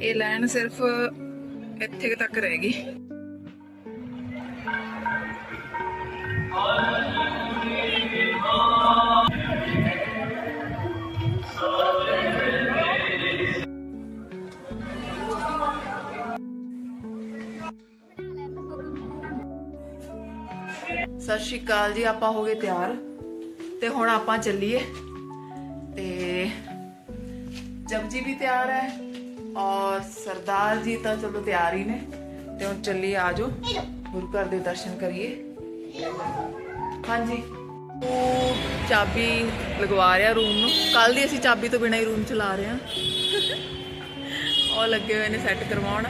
ਇਹ ਲੈਣ ਸਿਰਫ ਇੱਥੇ ਤੱਕ ਰਹਿ ਗਈ। ਸਤਿ ਸ਼੍ਰੀ ਅਕਾਲ ਜੀ, ਆਪਾਂ ਹੋ ਗਏ ਤਿਆਰ। ਤੇ ਹੁਣ ਆਪਾਂ ਚੱਲੀਏ। ਤੇ ਜਪਜੀ ਵੀ ਤਿਆਰ ਹੈ ਔਰ ਸਰਦਾਰ ਜੀ ਤਾਂ ਚਲੋ ਤਿਆਰ ਹੀ ਨੇ। ਤੇ ਹੁਣ ਚੱਲੀਏ ਆਜੋ ਗੁਰੂ ਘਰ ਦੇ ਦਰਸ਼ਨ ਕਰੀਏ। ਹਾਂਜੀ। ਉਹ ਚਾਬੀ ਲਗਵਾ ਰਿਹਾ ਰੂਮ ਨੂੰ। ਕੱਲ ਦੀ ਅਸੀਂ ਚਾਬੀ ਤੋਂ ਬਿਨਾਂ ਹੀ ਰੂਮ ਚਲਾ ਰਹੇ ਹਾਂ। ਉਹ ਲੱਗੇ ਹੋਏ ਨੇ ਸੈੱਟ ਕਰਵਾਉਣ।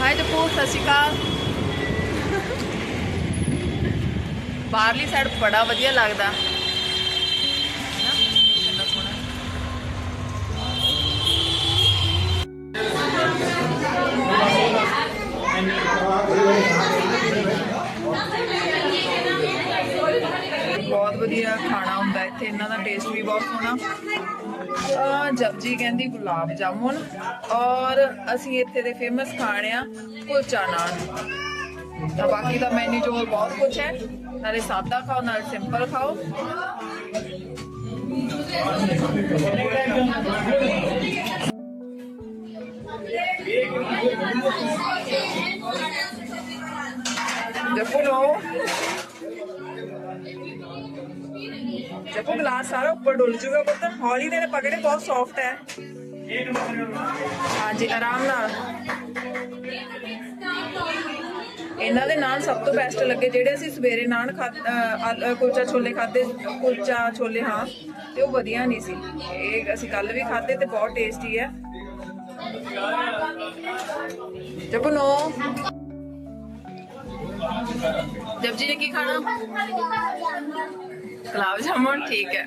ਹਾਏ ਜਪੂ ਸਤਿ ਸ਼੍ਰੀ ਅਕਾਲ। ਬਾਹਰਲੀ ਸਾਈਡ ਬੜਾ ਵਧੀਆ ਲੱਗਦਾ। ਬਹੁਤ ਵਧੀਆ ਖਾਣਾ ਹੁੰਦਾ ਇੱਥੇ, ਇਹਨਾਂ ਦਾ ਟੇਸਟ ਵੀ ਬਹੁਤ ਸੋਹਣਾ। ਅਹ ਜਪਜੀ ਕਹਿੰਦੀ ਗੁਲਾਬ ਜਾਮੁਨ। ਔਰ ਅਸੀਂ ਇੱਥੇ ਦੇ ਫੇਮਸ ਖਾਣੇ ਆ ਕੁਲਚਾ ਨਾਨ। ਤਾਂ ਬਾਕੀ ਦਾ ਮੈਨੂ ਜੋ ਬਹੁਤ ਕੁਝ ਹੈ ਨਾਲੇ ਸਾਦਾ ਖਾਓ ਨਾਲੇ ਸਿੰਪਲ ਖਾਓ ਜੱਪੂ ਲੋ ਜੱਪੂ ਗਲਾਸ ਸਾਰਾ ਉੱਪਰ ਡੁੱਲ ਜੂਗਾ ਪੁੱਤ ਹੌਲੀ ਦੇ ਨੇ ਪਕੜੇ ਬਹੁਤ ਸੌਫਟ ਹੈ ਹਾਂਜੀ ਆਰਾਮ ਨਾਲ ਇਹਨਾਂ ਦੇ ਨਾਨ ਸਭ ਤੋਂ ਬੈਸਟ ਲੱਗੇ ਜਿਹੜੇ ਅਸੀਂ ਸਵੇਰੇ ਨਾਨ ਖਾ ਕੁਲਚਾ ਛੋਲੇ ਖਾਦੇ ਕੁਲਚਾ ਛੋਲੇ, ਹਾਂ, ਤੇ ਉਹ ਵਧੀਆ ਨਹੀਂ ਸੀ। ਇਹ ਅਸੀਂ ਕੱਲ ਵੀ ਖਾਦੇ ਤੇ ਬਹੁਤ ਟੇਸਟੀ ਹੈ। ਜਪਨੋ ਜਪ ਜੀ ਨੇ ਕੀ ਖਾਣਾ? ਗੁਲਾਬ ਜਾਮੁਨ, ਠੀਕ ਹੈ।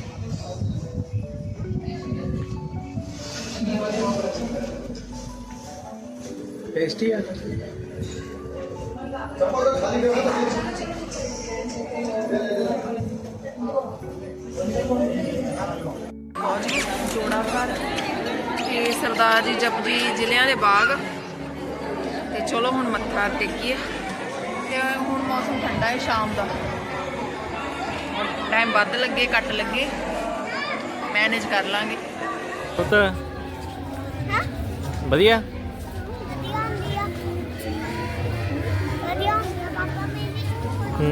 ਪਹੁੰਚ ਗਏ ਜੋੜਾ ਘਰ ਤੇ ਸਰਦਾਰ ਜੀ ਜਪਜੀ ਜ਼ਿਲ੍ਹਿਆਂ ਦੇ ਬਾਗ। ਤੇ ਚਲੋ ਹੁਣ ਮੱਥਾ ਟੇਕੀਏ। ਤੇ ਹੁਣ ਮੌਸਮ ਠੰਡਾ ਹੈ ਸ਼ਾਮ ਦਾ। ਟਾਈਮ ਵੱਧ ਲੱਗੇ ਘੱਟ ਲੱਗੇ। ਮੈਨੇਜ ਕਰ ਲਾਂਗੇ। ਪੁੱਤ। ਵਧੀਆ? ਹੂੰ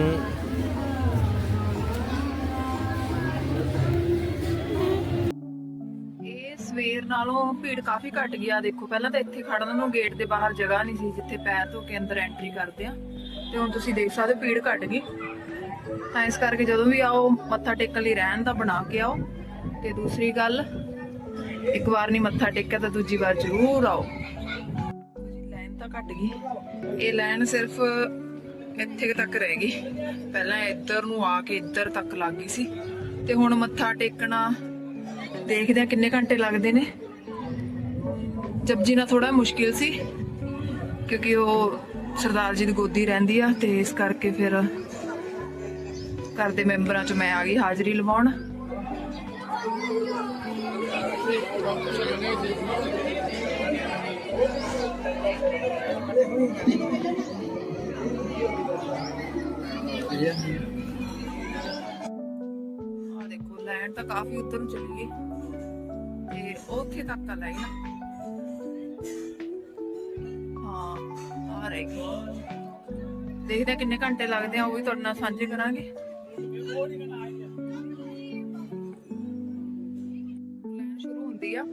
ਇਹ ਸਵੇਰ ਨਾਲੋਂ ਭੀੜ ਕਾਫੀ ਘਟ ਗਿਆ ਦੇਖੋ, ਪਹਿਲਾਂ ਤਾਂ ਇੱਥੇ ਖੜਨ ਨੂੰ ਗੇਟ ਦੇ ਬਾਹਰ ਜਗ੍ਹਾ ਨਹੀਂ ਸੀ ਜਿੱਥੇ ਪੈਰ ਧੋ ਕੇ ਅੰਦਰ ਐਂਟਰੀ ਕਰਦੇ ਆ। ਤੇ ਹੁਣ ਤੁਸੀਂ ਦੇਖ ਸਕਦੇ ਹੋ ਭੀੜ ਘਟ ਗਈ। ਤਾਂ ਇਸ ਕਰਕੇ ਜਦੋਂ ਵੀ ਆਓ, ਮੱਥਾ ਟੇਕਣ ਲਈ ਰਹਿਣ ਦਾ ਬਣਾ ਕੇ ਆਓ। ਤੇ ਦੂਸਰੀ ਗੱਲ, ਇੱਕ ਵਾਰ ਨਹੀਂ ਮੱਥਾ ਟੇਕਿਆ ਤਾਂ ਦੂਜੀ ਵਾਰ ਜ਼ਰੂਰ ਆਓ। ਲਾਈਨ ਤਾਂ ਘਟ ਗਈ। ਇਹ ਲਾਈਨ ਸਿਰਫ ਇੱਥੇ ਕੁ ਤੱਕ ਰਹਿ ਗਈ। ਪਹਿਲਾਂ ਇੱਧਰ ਨੂੰ ਆ ਕੇ ਇੱਧਰ ਤੱਕ ਲੱਗ ਗਈ ਸੀ। ਤੇ ਹੁਣ ਮੱਥਾ ਟੇਕਣਾ, ਦੇਖਦੇ ਆ ਕਿੰਨੇ ਘੰਟੇ ਲੱਗਦੇ ਨੇ। ਜਪਜੀ ਨਾਲ ਥੋੜਾ ਮੁਸ਼ਕਿਲ ਸੀ, ਕਿਉਂਕਿ ਉਹ ਸਰਦਾਰ ਜੀ ਦੀ ਗੋਦੀ ਰਹਿੰਦੀ ਆ ਤੇ ਇਸ ਕਰਕੇ ਫਿਰ ਘਰ ਦੇ ਮੈਂਬਰਾਂ ਚ ਮੈਂ ਆ ਗਈ ਹਾਜ਼ਰੀ ਲਵਾਉਣ। ਆ ਤਾਂ ਕਾਫੀ ਉੱਧਰ ਨੂੰ ਚਲੀ ਗਈ। ਤੇ ਉੱਥੇ ਤੱਕ ਆ ਲਾਈਨ ਹਾਂ, ਆ ਰਹੀ ਦੇਖਦੇ ਕਿੰਨੇ ਘੰਟੇ ਲੱਗਦੇ ਆ, ਉਹ ਵੀ ਤੁਹਾਡੇ ਨਾਲ ਸਾਂਝੇ ਕਰਾਂਗੇ। ਸ਼ੁਰੂ ਹੁੰਦੀ ਆ।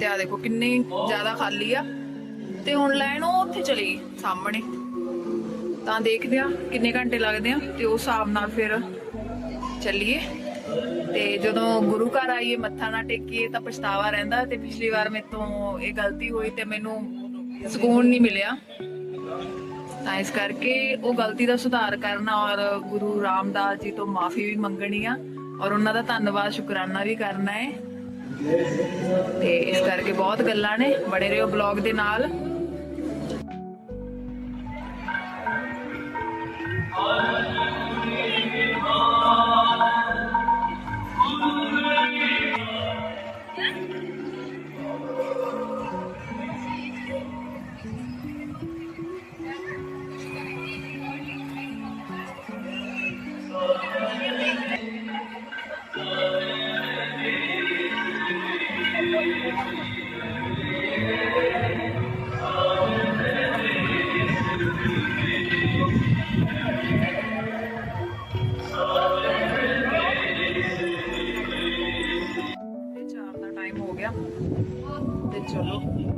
ਤੇ ਆ ਦੇਖੋ ਕਿੰਨੀ ਜ਼ਿਆਦਾ ਖਾਲੀ ਆ। ਤੇ ਹੁਣ ਲੈਣ ਉਹ ਉੱਥੇ ਚਲੀ ਗਈ, ਸਾਹਮਣੇ। ਤਾਂ ਦੇਖਦੇ ਆ ਕਿੰਨੇ ਘੰਟੇ ਲੱਗਦੇ ਆ, ਤੇ ਉਸ ਹਿਸਾਬ ਨਾਲ ਫਿਰ ਚੱਲੀਏ। ਤੇ ਜਦੋਂ ਗੁਰੂ ਘਰ ਆਈਏ, ਮੱਥਾ ਨਾ ਟੇਕੀਏ, ਤਾਂ ਪਛਤਾਵਾ ਰਹਿੰਦਾ ਤੇ ਪਿਛਲੀ ਵਾਰ ਮੇਰੇ ਤੋਂ ਇਹ ਗਲਤੀ ਹੋਈ ਤੇ ਮੈਨੂੰ ਸਕੂਨ ਨਹੀਂ ਮਿਲਿਆ। ਤਾਂ ਇਸ ਕਰਕੇ ਉਹ ਗਲਤੀ ਦਾ ਸੁਧਾਰ ਕਰਨਾ ਔਰ ਗੁਰੂ ਰਾਮਦਾਸ ਜੀ ਤੋਂ ਮਾਫੀ ਵੀ ਮੰਗਣੀ ਆ ਔਰ ਉਹਨਾਂ ਦਾ ਧੰਨਵਾਦ, ਸ਼ੁਕਰਾਨਾ ਵੀ ਕਰਨਾ ਹੈ। ਤੇ ਇਸ ਕਰਕੇ ਬਹੁਤ ਗੱਲਾਂ ਨੇ। ਬੜੇ ਰਹੋ ਬਲੌਗ ਦੇ ਨਾਲ। ਤੇ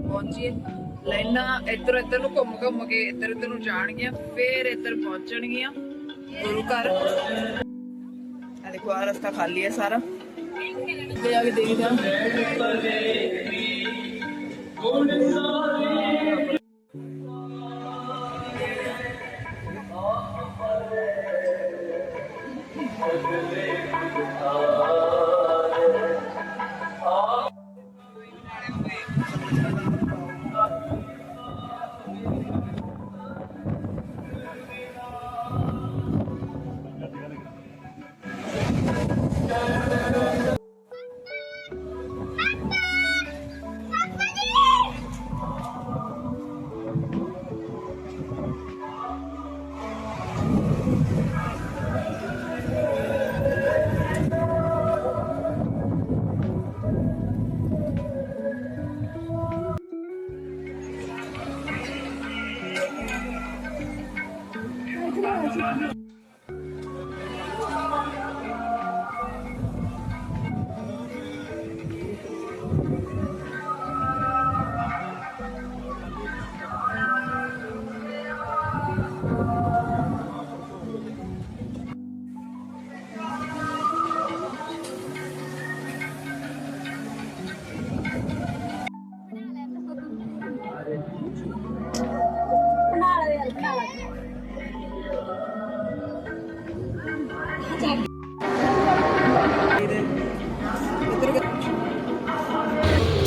ਪਹੁੰਚੀਏ। ਲਾਈਨਾਂ ਇੱਧਰ ਇੱਧਰ ਨੂੰ ਘੁੰਮ ਘੁੰਮ ਕੇ ਇੱਧਰ ਇੱਧਰ ਨੂੰ ਜਾਣਗੀਆਂ, ਫੇਰ ਇੱਧਰ ਪਹੁੰਚਣਗੀਆਂ। ਗੁਰੂ ਘਰ। ਆ ਦੇਖੋ ਆ ਰਸਤਾ ਖਾਲੀ ਹੈ ਸਾਰਾ। ਅੱਗੇ ਜਾ ਕੇ ਦੇਖਦੇ ਹਾਂ।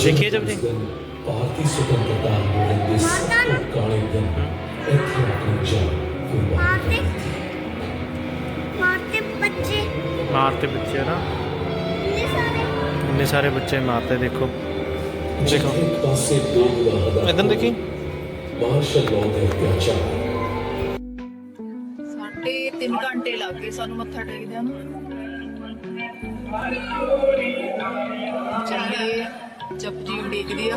ਦੇਖੀਏ ਜਬ ਜੀ ਭਾਰਤੀ ਸੁਤੰਤਰਤਾ ਅੰਦੋਲਨ ਦੇ ਸਭ ਤੋਂ ਕਾਲੇ ਦਿਨ ਇੱਥੇ ਆਪਣੀ ਜਾਨ ਕੁਰਬਾਨ ਮਾਰਤੇ ਬੱਚੇ। ਮਾਰਤੇ ਬੱਚੇ ਨਾ ਇਹ ਸਾਰੇ? ਇੰਨੇ ਸਾਰੇ ਬੱਚੇ ਮਾਰਤੇ ਦੇਖੋ। ਦੇਖੋ। ਪਾਸੇ ਦੋ ਵਿਵਾਹ ਦਾ ਇਧਰ ਦੇਖੀ। ਮਾਰਸ਼ਲ ਲਾਅ ਦੇ ਅਤਿਆਚਾਰ ਸਾਢੇ 3 ਘੰਟੇ ਲੱਗ ਗਏ ਸਾਨੂੰ ਮੱਥਾ ਟੇਕਦਿਆਂ ਨੂੰ। ਚੱਲੀਏ ਜਪਜੀ ਉਡੀਕਦੀ ਆ।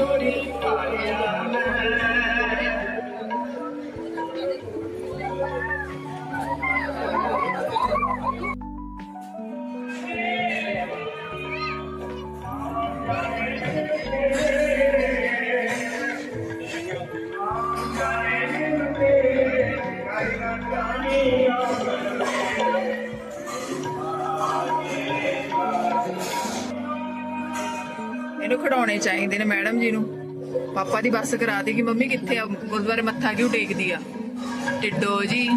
ਇਹਨੂੰ ਖੜਾਉਣੇ ਚਾਹੀਦੇ ਨੇ ਮੈਡਮ ਜੀ ਨੂੰ। ਪਾਪਾ ਦੀ ਬੱਸ ਕਰਾ ਦੇ ਕਿ ਮੰਮੀ ਕਿੱਥੇ ਆ? ਗੁਰਦੁਆਰੇ ਮੱਥਾ ਕਿਉਂ ਟੇਕਦੀ ਆ? ਟਿੱਡੋ ਜੀ।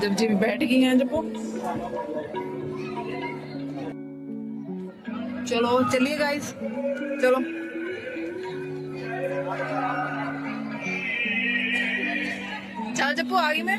जब जी बैठ गई हैं जब चलो, चलिए गाइस चलो। चल जप्पू आ गई मैं।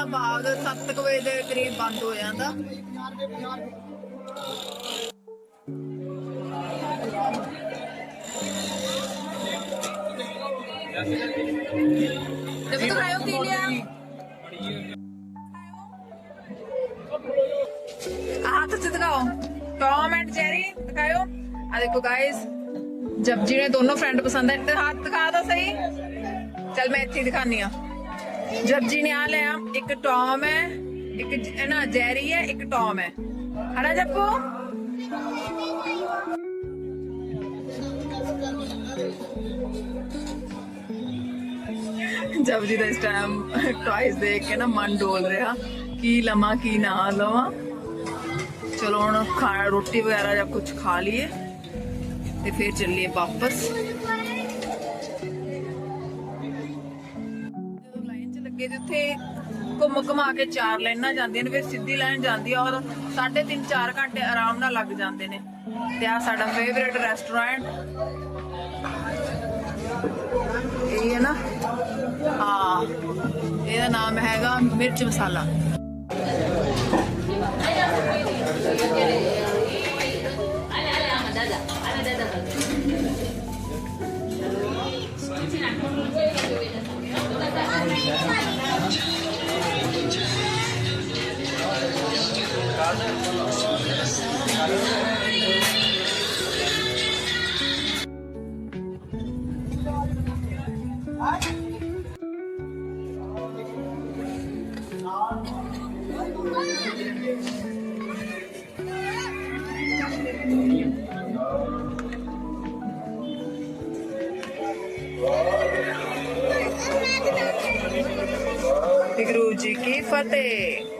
ਜ਼ਿਲ੍ਹਿਆਂ ਬਾਗ 7 ਵਜੇ ਦੇ ਕਰੀਬ ਬੰਦ ਹੋ ਜਾਂਦਾ। ਜਬ ਤੱਕ ਆਇਓ ਕੀ ਲਿਆ। ਹੱਥ ਚ ਦਿਖਾਓ। ਟੌਮ ਐਂਡ ਜੈਰੀ ਦਿਖਾਓ ਆ ਦੇਖੋ ਗਾਇਸ ਜਬ ਜੀ ਨੇ ਦੋਨੋਂ ਫਰੈਂਡ ਪਸੰਦ ਹੈ। ਤੇ ਹੱਥ ਦਿਖਾ ਦੋ ਸਹੀ। ਚਲ ਮੈਂ ਇੱਥੇ ਦਿਖਾਨੀ ਆ ਨੇ ਆ ਲਿਆ। ਇੱਕ ਟੌਮ ਹੈ, ਇੱਕ ਜ- ਨਾ ਜੈਰੀ ਹੈ, ਇੱਕ ਟੌਮ ਹੈ। ਹਨਾ ਜੱਪੂ। ਜਬ ਦਾ ਇਸ ਟਾਈਮ ਟੌਇਸ ਦੇਖ ਕੇ ਨਾ ਮਨ ਡੋਲ ਰਿਹਾ, ਕੀ ਲਵਾਂ, ਕੀ ਨਾ ਲਵਾਂ। ਚਲੋ ਹੁਣ ਖਾਣਾ ਰੋਟੀ ਵਗੈਰਾ ਜਾਂ ਕੁਝ ਖਾ ਲਈਏ ਤੇ ਫਿਰ ਚੱਲੀਏ ਵਾਪਸ। ਲਾਈਨ 'ਚ ਘੁੰਮ ਘੁਮਾ ਕੇ ਚਾਰ ਲਾਈਨਾਂ ਜਾਂਦੀਆਂ ਨੇ, ਫਿਰ ਸਿੱਧੀ ਲਾਈਨ ਜਾਂਦੀ ਆ ਔਰ 3.5 4 ਘੰਟੇ ਆਰਾਮ ਨਾਲ ਲੱਗ ਜਾਂਦੇ ਨੇ। ਤੇ ਆ ਸਾਡਾ ਫੇਵਰੇਟ ਰੈਸਟੋਰੈਂਟ ਇਹ ਹੈ ਨਾ? ਹਾਂ, ਇਹਦਾ ਨਾਮ ਹੈਗਾ ਮਿਰਚ ਮਸਾਲਾ। ਗੁਰੂ ਜੀ ਕੀ ਫਤਿਹ।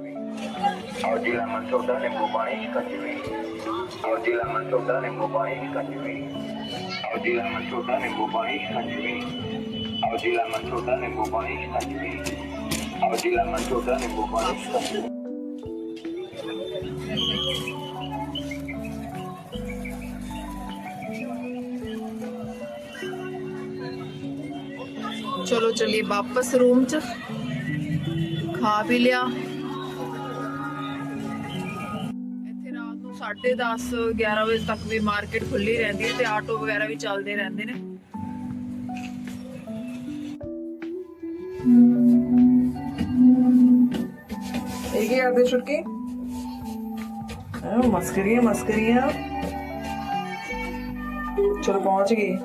mazzotta nel popone Oggi la mazzotta nel popone Oggi la mazzotta nel ਇੱਕੋ ਹੀ Oggi la mazzotta nel popone Oggi la mazzotta nel popone Oggi la mazzotta nel popone Oggi la mazzotta nel popone Oggi la mazzotta nel popone ਚਲੋ ਚਲਿਏ ਵਾਪਸ room ਚ ਖਾ ਪੀ ਲਿਆ 10:30 11 ਵਜੇ ਤੱਕ ਵੀ market ਖੁੱਲੀ ਰਹਿੰਦੀ ਹੈ ਤੇ ਆਟੋ ਵਗੈਰਾ ਵੀ ਚੱਲਦੇ ਰਹਿੰਦੇ ਨੇ। ਇਹ ਆ ਦੇ ਛੁਟਕੀ। ਮਸਕਰੀਆਂ ਮਸਕਰੀਆਂ। ਚਲੋ, ਪਹੁੰਚ ਗਏ।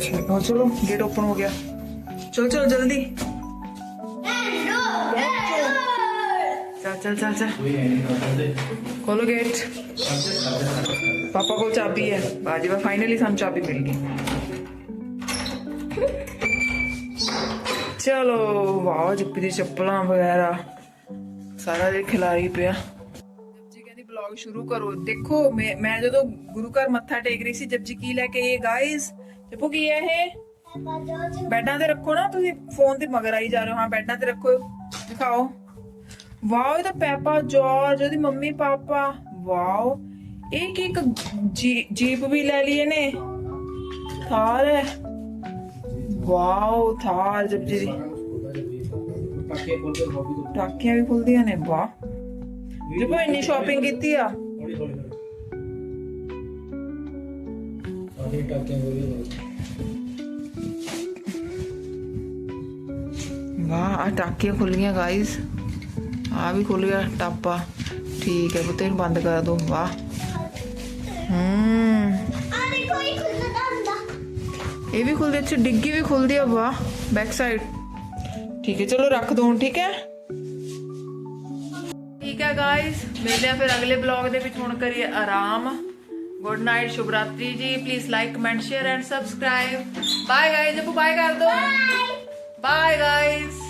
ਚਲੋ ਚਲੋ ਗੇਟ ਓਪਨ ਹੋ ਗਿਆ। ਚਲੋ ਚਲੋ, ਜਲਦੀ। चल चल चल चल। खोलो गेट पापा को चाबी है। बाजी बाजीबा फाइनली हम चाबी मिल गई। चलो वाह जप्पी दी चप्पल वगैरह। सारा दिन खिलाड़ी पे शुरू करो। देखो मैं मैं जो तो गुरु घर मत्था टेक रही थी जब जी की लेके ये गाइस देखो की है? ये बैठा ते रखो ना तुम फ़ोन ते मगर आई जा रहे हो। हाँ बैठा ते रखो। दिखाओ। ਦਿਖਾਓ ਵਾਓ ਇਹ ਤਾਂ ਪੈਪਾ ਜਾਰਜ ਉਹਦੀ ਮੰਮੀ ਪਾਪਾ ਵਾਓ ਇਹ ਕੀ ਇੱਕ ਜੀ- ਜੀਪ ਵੀ ਲੈ ਲਈ ਇਹਨੇ ਥਾਰ ਹੈ ਵਾਓ ਥਾਰ ਜਬ ਜੀ ਟਾਕੀਆਂ ਵੀ ਖੁੱਲਦੀਆਂ ਨੇ ਵਾਹ ਜਪੋ ਇੰਨੀ ਸ਼ਾਪਿੰਗ ਕੀਤੀ ਆ ਹੌਲੀ ਹੌਲੀ ਹੌਲੀ ਆਹੀ ਟਾਕਿਆਂ ਵਧੀਆ ਵਾਹ ਆ ਵੀ ਖੁੱਲ ਗਿਆ ਟਾਪਾ। ਠੀਕ ਹੈ ਪੁੱਤੇ ਨੂੰ ਬੰਦ ਕਰ ਦੋ। ਵਾਹ। ਹੂੰ। ਆ ਦੇਖੋ ਇਹ ਖੁੱਲਦਾ ਹੁੰਦਾ। ਇਹ ਵੀ ਖੁੱਲਦੀ ਅੱਛਾ ਡਿੱਗੀ ਵੀ ਖੁੱਲਦੀ ਆ ਵਾਹ। ਬੈਕ ਸਾਈਡ ਠੀਕ ਹੈ ਚਲੋ ਰੱਖ ਦੋ ਠੀਕ ਹੈ? ਠੀਕ ਹੈ ਗਾਇਸ ਮਿਲਦੇ ਆ ਫਿਰ ਅਗਲੇ ਬਲੌਗ ਦੇ ਵਿੱਚ। ਹੁਣ ਕਰੀਏ ਆਰਾਮ। ਗੁੱਡ ਨਾਈਟ ਸ਼ੁਭ ਰਾਤਰੀ ਜੀ। Please like comment share and subscribe bye guys Japu bye ਕਰ ਦੋ। Bye guys